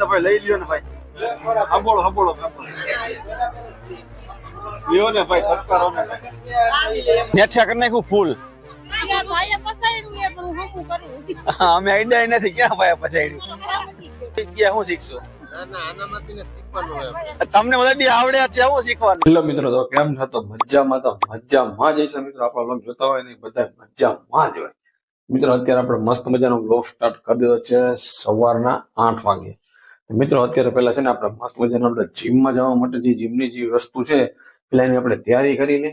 ને ભાઈ લઈ લ્યો ને ભાઈ. હંબોળો હંબોળો લ્યો ને ભાઈ ખપકારો ને. નેઠિયા કરી નાખ્યું ફૂલ. અમે આઈડિયા નથી ક્યાં ભાઈ પછાડ્યું ક્યાં હું શીખશું? તમને બધા બી આવડે છે આવું શીખવાનું. હેલો મિત્રો તો કેમ છો? તો મજામાં તો મજામાં જ હશે મિત્રો. આપણા vlog જોતા હોય ને બધા મજામાં જ હોય. મિત્રો અત્યારે આપણે મસ્ત મજાનો બ્લોગ સ્ટાર્ટ કરી દીધો છે સવારના આઠ વાગે. મિત્રો, અત્યારે પહેલા છે ને આપણે મસ્ત મજાને આપણે જીમમાં જવા માટે જે જીમની જે વસ્તુ છે પેલા એની આપણે તૈયારી કરી લે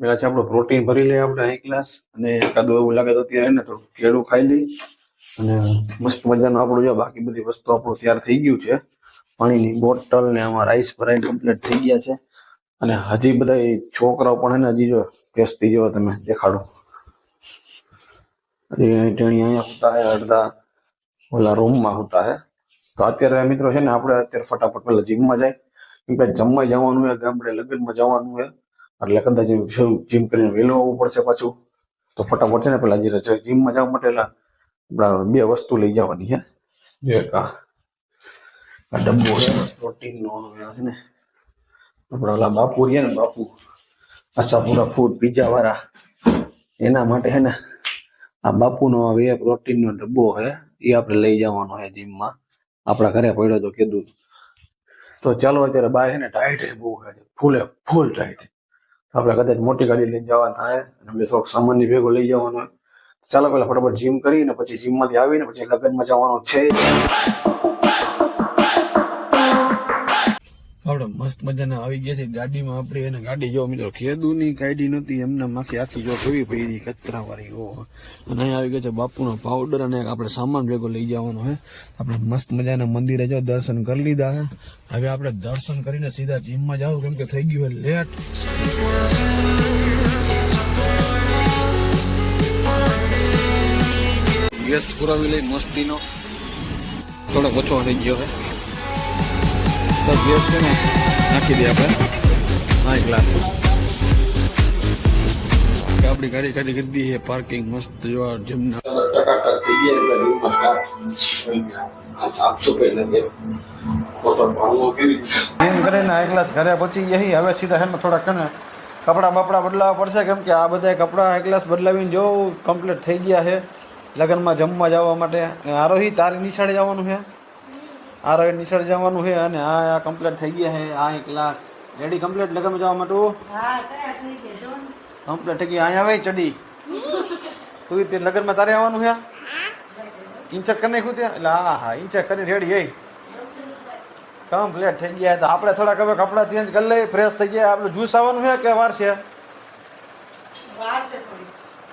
પેલા છે આપણું પ્રોટીન ભરી લઈએ આપણે એક ગ્લાસ અને એકાદું એવું લાગે તો અત્યારે ને થોડું કેળું ખાઈ લઈ અને મસ્ત મજાનું આપણું જો બાકી બધી વસ્તુ આપણું તૈયાર થઈ ગયું છે. પાણીની બોટલ ને આમાં રાઈસ ભરાઈને કમ્પ્લીટ થઈ ગયા છે. અને હજી બધા છોકરાઓ પણ હે ને હજી જો બેસતી જો તમે દેખાડો. હજી અહીંયા હોતા હે, અડધા ઓલા રૂમમાં હોતા હે. તો અત્યારે મિત્રો છે ને આપણે અત્યારે ફટાફટ પેલા જીમમાં જાય. કેમ કે જમવા જવાનું હોય ગામડે લગ્નમાં જવાનું હોય એટલે કદાચ જીમ કરીને વહેલું આવવું પડશે પાછું. તો ફટાફટ છે ને પેલા જે જીમમાં જવા માટે એટલે બે વસ્તુ લઈ જવાની હે. જે આ ડબ્બો છે પ્રોટીન નો છે ને. આપણા ઓલા બાપુ રહ્યા ને બાપુ. આશાપુરા ફૂડ પીઝા વાળા એના માટે છે ને આ બાપુનો વે પ્રોટીન નો ડબ્બો છે એ આપણે લઈ જવાનો છે જીમમાં. આપણા ઘરે પડ્યો તો કીધું, તો ચાલો અત્યારે બહાર છે ને ટાઈટ બહુ છે ફૂલે, ફૂલ ટાઈટ આપણે કદાચ મોટી ગાડી લઈને જવાનું થાય અને બે થોડોક સામાનની ભેગો લઈ જવાનો. ચાલો પેલા ફટાફટ જીમ કરીને પછી જીમમાંથી આવીને પછી લગ્નમાં જવાનું છે. આપણે મસ્ત મજાના આવી ગયા છે. ગાડીમાં આપણે એને ગાડી જો મિત્રો ખેદુની ગાડી નહોતી, એમને માખી આખી જો કેવી પડી કચરા વાળી ઓ. અને અહીંયા આવી ગયો છે બાપુનો પાવડર અને આપણે સામાન ભેગો લઈ જવાનો છે. આપણે મસ્ત મજાના મંદિરે જો દર્શન કરી લીધા છે. હવે આપણે દર્શન કરીને સીધા જીમમાં જાવ કેમ કે થઈ ગયું હોય લેટ ગેસ પુરાવી લઈ, મસ્તીનો. થોડોક ઓછો થઈ ગયો છે. તો ગેસ છે ને નાખી દઈએ હા ગ્લાસ આપણી ગાડી ગાડી કરી દઈએ છે પાર્કિંગ મસ્ત જોવા જીમના ટકાટક થઈ ગયા એટલે સ્ટાર્ટ સાફ સફાઈ નથી જીમ કરીને એક ગ્લાસ ઘરે પહોંચી જઈ હવે સીધા હેમાં થોડાક કને કપડાં બપડા બદલાવવા પડશે. કેમ કે આ બધા કપડાં એક ગ્લાસ બદલાવીને જો કમ્પ્લીટ થઈ ગયા છે. લગ્નમાં જમવા જવા માટે. આરોહી તારી નિશાળે જવાનું છે. આરોહી નિસળ જવાનું છે અને આ આ કમ્પ્લીટ થઈ ગયા છે. આ ક્લાસ રેડી કમ્પ્લીટ લગમ જવા માટે કમ્પ્લીટ થઈ ગયા અહીંયા આવે ચડી. તું તે લગ્નમાં તારે આવવાનું છે? ઇન્ચેક કરી નાખ્યું ત્યાં? એટલે હા હા ઇન્ચેક કરી રેડી હઈ કમ્પ્લીટ થઈ ગયા તો આપણે થોડાક હવે કપડાં ચેન્જ કરી લઈએ. ફ્રેશ થઈ ગયા. આપણે જ્યુસ આવવાનું છે કે વાર છે?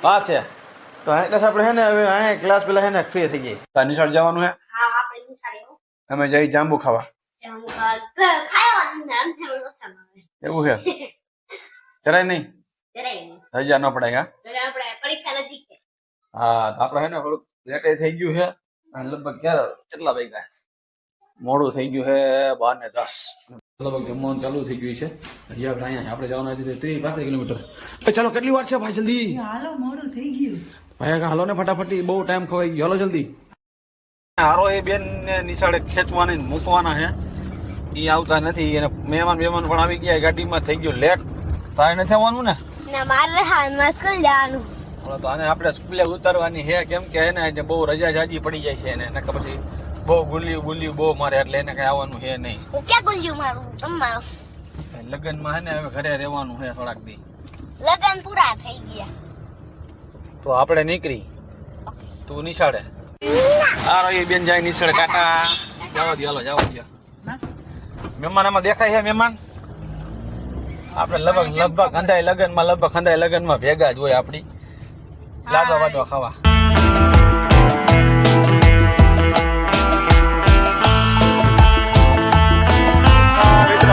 વાર છે તો આ ક્લાસ આપણે છે ને હવે અહીંયા ક્લાસ પેલા છે ને ફ્રી થઈ ગઈ. નિશાળ જવાનું છે. અમે જઈ જાંબુ ખાવા. તેમ. એવું છે? જરાય નહીં? રજા ન પડાય હા? આપડે. હા ને થોડુંક લેટે થઈ ગયું છે અને લગભગ ક્યારે કેટલા વાગ્યા? મોડું થઈ ગયું છે બાર ને દસ. લગભગ જમવાનું ચાલુ થઈ ગયું છે. હજી આપણે અહીંયા આપણે જવાના છે ત્રીસ પાંત્રીસ કિલોમીટર. ચાલો કેટલી વાર છે ભાઈ જલ્દી? હાલો મોડું થઈ ગયું. ભાઈ હાલો ને ફટાફટી બહુ ટાઈમ ખવાઈ ગયો. હાલો જલ્દી. હારો એ બેન ને નિશાળે ખેંચવાની મૂકવાના છે એ આવતા નથી અને મહેમાન મહેમાન પણ આવી ગયા ગાડીમાં થઈ ગયું લેટ. તારે નથી આવવાનું ને? મારે હાલમાં સ્કૂલ જવાનું. તો આને આપણે સ્કૂલે ઉતારવાની છે કેમ કે એને આજે બહુ રજા જાજી પડી જાય છે એને કે પછી બહુ ગુલ્યું ગુલ્યું બહુ મારે એટલે એને કઈ આવવાનું છે નહીં. હું ક્યાં ગુંજ્યું મારું? તમારો લગ્નમાં હે ને હવે ઘરે રહેવાનું છે થોડાક દી. લગન પૂરા થઈ ગયા. તો આપણે નીકળી. તું નિશાળે. આ એ બેન જાય નીચળ કાકા. જાવ દો, હાલો જાવ દો. મહેમાન આમાં દેખાય છે, મહેમાન? આપણે લગભગ લગભગ ખંધાય લગનમાં, લગભગ ખંધાય લગનમાં ભેગા જ હોય આપણી. લાડવા વાડવા ખાવા.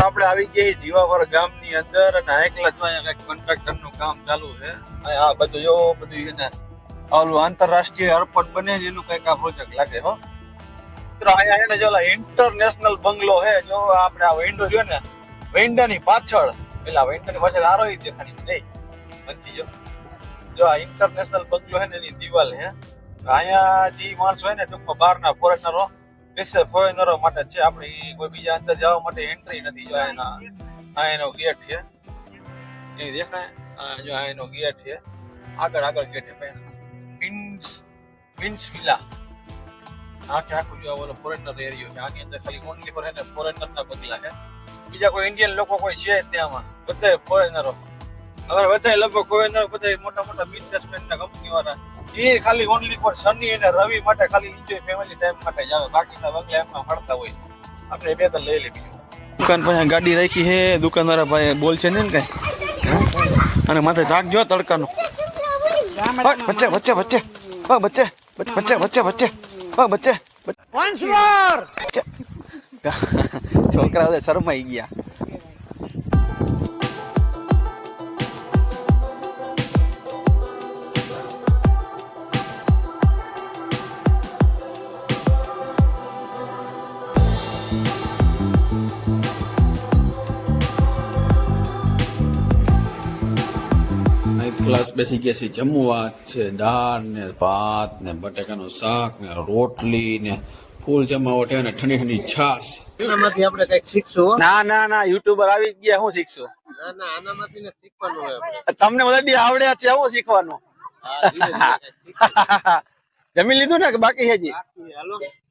આપણે આવી ગયા જીવાવર ગામની અંદર અને એકલા જ અહીંયા કંઈક કોન્ટ્રાક્ટરનું કામ ચાલુ છે. આ બધું, જો બધું એને ઓલું આંતરરાષ્ટ્રીય એરપોર્ટ બને એનું કંઈક આ પ્રોજેક્ટ લાગે, હો. મિત્રો, અહીંયા છે ને જો ઇન્ટરનેશનલ બંગલો હે જો આપણે આ વિન્ડો છે ને વિન્ડો ની પાછળ, પેલા વિન્ડો ની પાછળ આરોહી દેખાણી નહીં વંચી જો. જો આ ઇન્ટરનેશનલ બંગલો હે ને, એની દિવાલ હે અહીંયા જે માણસો હોય ને, ટૂંકમાં બહારના ફોરેનરો સ્પેશિયલ ફોરેનરો માટે છે. આપણે કોઈ બીજા અંદર જવા માટે એન્ટ્રી નથી, જો એના, આ એનો ગેટ છે. એ દેખાય. જો આ એનો ગેટ છે. આગળ આગળ ગેટ છે વિન્સ વિન્સ વિલા આખે આખું જો ઓલો ફોરેનર એરિયો છે આની અંદર ખાલી ઓનલી ફોર ફોરેનર ના બદલા છે બીજા કોઈ ઇન્ડિયન લોકો કોઈ છે ત્યાંમાં બધા ફોરેનરો હવે બધા લગભગ ફોરેનર બધા મોટા મોટા બિઝનેસમેન ના કંપની વાળા એ ખાલી ઓનલી ફોર શનિ અને રવિ માટે ખાલી એન્જોય ફેમિલી ટાઈમ માટે જ આવે બાકીના બંગલા એમના મળતા હોય આપણે બે ત્રણ લઈ લે બીજું દુકાન પાસે ગાડી રાખી હે દુકાનવાળા ભાઈ બોલ છે ને કઈ અને માથે રાખજો તડકાનું ઓય, વચ્ચે વચ્ચે વચ્ચે ઓ બચ્ચે બચ્ચે વચ્ચે બચ્ચે ઓ બચ્ચે વચ્ચે. છોકરા શરમ શરમાઈ ગયા. નાઇટ બેસી ગયા છે જમવા છે દાળ ને ભાત ને બટેકાનું શાક ને રોટલી ને ફૂલ જમાવટ અને ઠંડી ઠંડી છાશ. આનામાંથી આપણે કંઈક શીખશું ના ના ના યુટ્યુબર આવી ગયા હું શીખશું? ના ના આનામાંથી શીખવાનું હોય તમને બધી આવડે છે હું શીખવાનું. જમી લીધું ને કે બાકી છે જી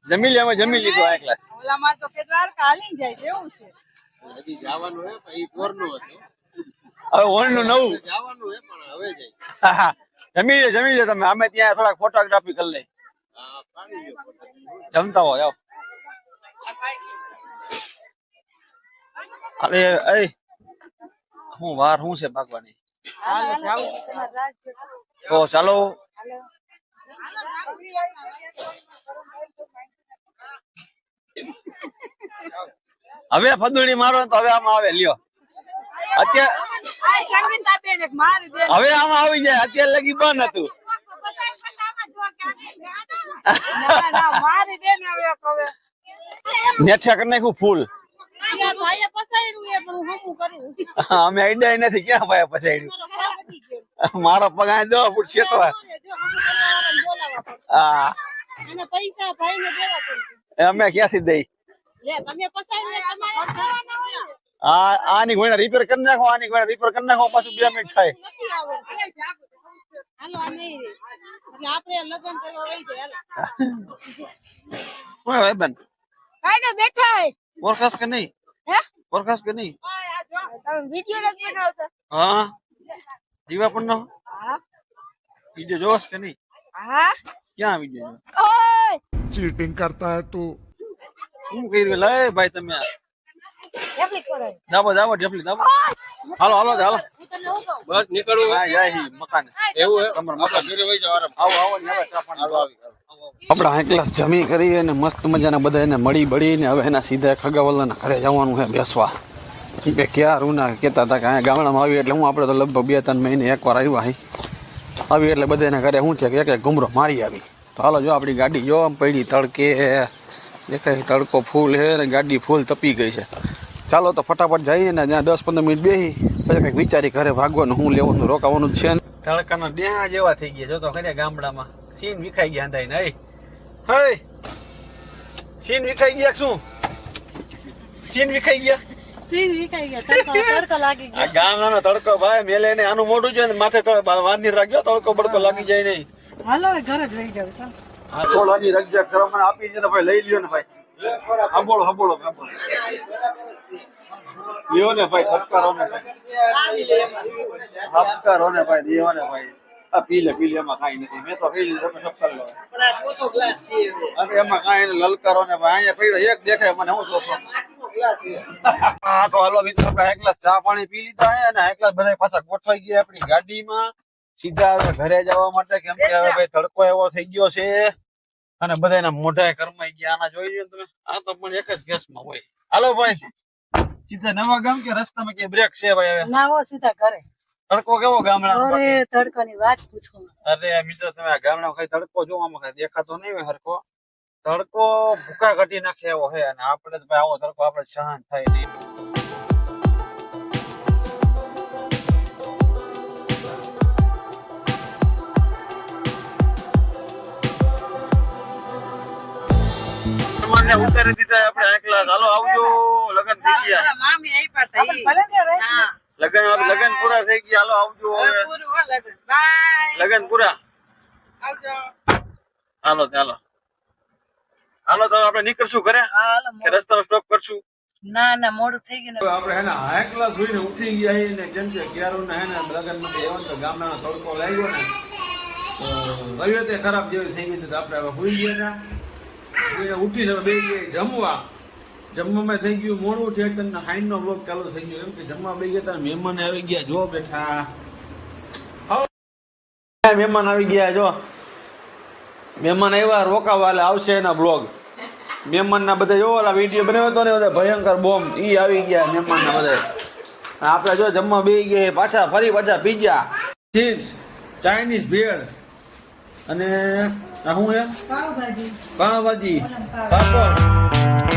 જમી લે અમે જમી લીધું આ એકલા. ઓલામાં તો કેટલા કાલી જાય છે એવું છે. હજી જવાનું હે પણ ઈ પોરનું હતું. હવે ઓનનું નવું. જવાનું હે પણ હવે જાય જમી લે જમી લે તમે. અમે ત્યાં થોડાક ફોટોગ્રાફી કરી લઈ હા. જમતા હોય આવો અરે અરે. હું વાર શું છે ભાગવાની? તો ચાલો. હવે ફદુડી મારો ને તો હવે આમાં આવે લ્યો. હવે આમાં આવી જાય અત્યારે લગી બંધ હતું. ના ના મારી દે ને હવે એક હવે. નેઠિયા કરી નાખ્યું ફૂલ. મારા ભાઈએ પસાડ્યું એ પણ હું શું કરું? અમે આઈડિયા નથી ક્યાં ભાઈ પછાડ્યું મારો પગ વધી ગયો. મારો પગાર દો ફૂટ શેકવા. હા. અમે ક્યાંથી દઈ? તમે પસાડ્યું. આ આની ગોળા રિપેર કરી નાખો આની ગોળા રિપેર કરી નાખો પાછું બે મિનિટ થાય. નહીં? ઓળખાશ કે હા? જીવા પણ નો? વીડિયો જોવાશ કે નહીં? ક્યાં વીડિયો ચીટિંગ કરતા હે તું. શું કર્યું? ભાઈ તમે દાબો દાબો ઢેફલી દાબો. હાલો હાલો હાલો? બસ નીકળવું હા જાય હી મકાન. એવું હે? તમારે મકાન. ઘરે વહી જાવ આરામ. આવો આવો ને હવે ચા પાણી આવી હાલો. આપણે હાઈ ક્લાસ જમી કરી અને મસ્ત મજાના બધા એને મળી બળીને હવે એના સીધા ખગાવલ્લાના ઘરે જવાનું છે બેસવા. બે ક્યાં રૂના કહેતા હતા કે અહીંયા ગામડામાં આવી એટલે હું આપણે તો લગભગ બે ત્રણ મહિને એકવાર આવ્યા અહીં આવી એટલે બધા એના ઘરે શું છે કે એક એક ઘુમરો મારી આવી. તો હાલો જો આપણી ગાડી જો આમ પડી તડકે. દેખાય તડકો ફૂલ છે ને ગાડી ફૂલ તપી ગઈ છે. ચાલો તો ફટાફટ જઈએ ને ત્યાં દસ પંદર મિનિટ બેસી પછી કંઈક વિચારી ઘરે ભાગવાનું હું લેવાનું રોકાવાનું જ છે ને. તડકાના ડેહા જેવા થઈ ગયા જો તો ખરે ગામડામાં સીન વિખાઈ ગયા અંધાઈ ને હે સીન વિખાઈ ગયા શું? સીન વિખાઈ ગયા? સીન વિખાઈ ગયા. તડકો તડકો લાગી આ ગામડાનો તડકો ભાઈ મેલે ને આનું મોઢું છે ને માથે વાંધી રાખ્યો તડકો બડકો લાગી જાય નહીં. હાલો ઘરે જ રહી જાવ સર હા. સોળ વાગી મને આપી દે ને ભાઈ લઈ લ્યો ને ભાઈ. હબોળો સાંભળો સાંભળો દેવો ને ભાઈ. ઠપકારો ને ભાઈ. ને ભાઈ દેવો ને ભાઈ લલકારો અહીંયા પડ્યો એક દેખાય, મને હું જોતો તો હાલો મિત્રો, આપણે ચા પાણી પી લીધા અને એક ગ્લાસ પાછા ગોઠવાઈ ગયા આપણી ગાડીમાં. સીધા ઘરે જવા માટે, કેમ કે હવે ભાઈ તડકો એવો થઈ ગયો છે. અને બધાના મોઢા કરમાઈ ગયા આના જોઈ લો તમે. આ તો પણ એક જ ગેસમાં હોય. હાલો ભાઈ. સીધા નવા ગામ કે રસ્તામાં કે બ્રેક છે ભાઈ હવે? ના હો સીધા ઘરે. તડકો કેવો ગામડા? અરે તડકાની વાત પૂછો અરે મિત્રો તમે આ ગામડામાં કઈ તડકો જોવામાં કઈ દેખાતો નહીં હોય હરકો તડકો ભૂકા કાઢી નાખે એવો છે. અને આપણે તો ભાઈ આવો તડકો આપણે સહન થાય નહીં. મહેમાન ને ઉતારી દીધા આપણે એકલા ચાલો આવજો લગન થઈ ગયા મામી આપ્યા હતા ઈ. હા. લગન લગન પૂરા થઈ ગયા હાલો આવજો હવે હવે પૂરું હો લગન. Bye. લગન પૂરા આવજો. હાલો ચાલો હાલો તો આપણે નીકળશું ઘરે કે રસ્તાનો સ્ટોપ કરશું ના ના મોડું થઈ ગયું ને. આપણે હે ને હાઈ ક્લાસ જોઈને ઉઠી ગયા છીએ ને કેમ કે ક્યારો ને હે ને લગનમાં એવન તો ગામના તડકો લાગ્યો ને તો તબિયત ખરાબ જેવી થઈ ગઈ હતી તો આપણે હવે ભૂલી ગયા સુઈને ઉઠીને બે જમવા. જમવામાં થઈ ગયું મોડું થિયેટર ને હાઈન નો બ્લોક ચાલુ થઈ ગયો. એમ કે જમવા બે ગયા મહેમાન આવી ગયા. જો બેઠા. મહેમાન આવી ગયા, જો. મહેમાન આવ્યા, રોકાવા એટલે આવશે એના બ્લોગ મહેમાન ના બધા જોવો ઓલા વીડિયો બનાવ્યો હતો ને, બધા ભયંકર બોમ્બ ઈ આવી ગયા મહેમાન ના બધા આપણે જો જમવા બે ગયા પાછા ફરી પાછા પીઝા ચીપ્સ ચાઇનીઝ ભેળ અને આ શું છે? પાવભાજી. પાપડ.